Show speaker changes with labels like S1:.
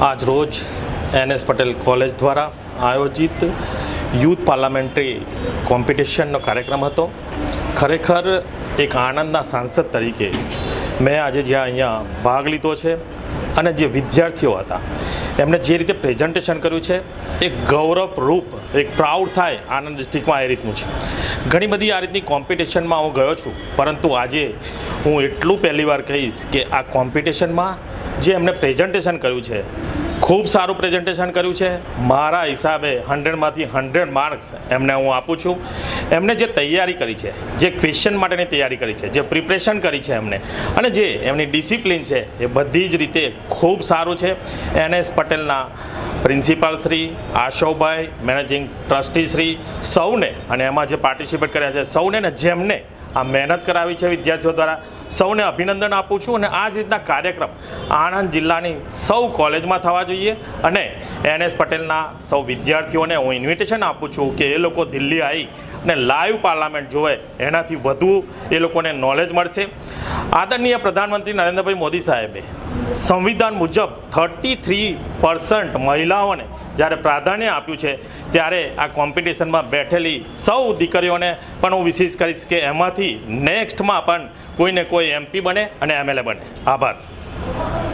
S1: આજ રોજ NS Patel college દ્વારા આયોજિત યુથ પાર્લામેન્ટરી કોમ્પિટિશનનો કાર્યક્રમ હતો. ખરેખર એક આણંદના સાંસદ તરીકે મેં આજે જ્યાં અહીંયા ભાગ લીધો છે અને જે વિદ્યાર્થીઓ હતા એમણે જે રીતે પ્રેઝન્ટેશન કર્યું છે એક ગૌરવરૂપ, એક પ્રાઉડ થાય આણંદ ડિસ્ટ્રિક્ટમાં એ રીતનું છે. ઘણી બધી આ રીતની કોમ્પિટિશનમાં હું ગયો છું, પરંતુ આજે હું એટલું પહેલી વાર કહીશ કે આ કોમ્પિટિશનમાં જે એમણે પ્રેઝન્ટેશન કર્યું છે ખૂબ સારું પ્રેઝન્ટેશન કર્યું છે. મારા હિસાબે હંડ્રેડમાંથી હંડ્રેડ માર્ક્સ એમને હું આપું છું. એમને જે તૈયારી કરી છે, જે ક્વેશ્ચન માટેની તૈયારી કરી છે, જે પ્રિપરેશન કરી છે એમને, અને જે એમની ડિસિપ્લિન છે, એ બધી જ રીતે ખૂબ સારું છે. એન એસ પટેલના principal Shri Ashobhai managing trustee Shri, સૌને, અને એમાં જે પાર્ટિસિપેટ કર્યા છે, સૌને ને જેમને આ મહેનત કરાવી છે વિદ્યાર્થીઓ દ્વારા, સૌને અભિનંદન આપું છું. અને આ જ રીતના કાર્યક્રમ આણંદ જિલ્લાની સૌ કોલેજમાં થવા જોઈએ. અને એન એસ પટેલના સૌ વિદ્યાર્થીઓને હું ઇન્વિટેશન આપું છું કે એ લોકો દિલ્હી આવી અને લાઈવ પાર્લામેન્ટ જોવે. એનાથી વધુ એ લોકોને નોલેજ મળશે. આદરણીય પ્રધાનમંત્રી નરેન્દ્રભાઈ મોદી સાહેબે, સંવિધાન મુજબ થર્ટી થ્રી પર્સન્ટ મહિલાઓને જ્યારે પ્રાધાન્ય આપ્યું છે, ત્યારે આ કોમ્પિટિશનમાં બેઠેલી સૌ દીકરીઓને પણ હું વિશેષ કરીશ કે એમાંથી નેક્સ્ટમાં પણ કોઈને કોઈ એમપી બને અને એમએલએ બને. આભાર.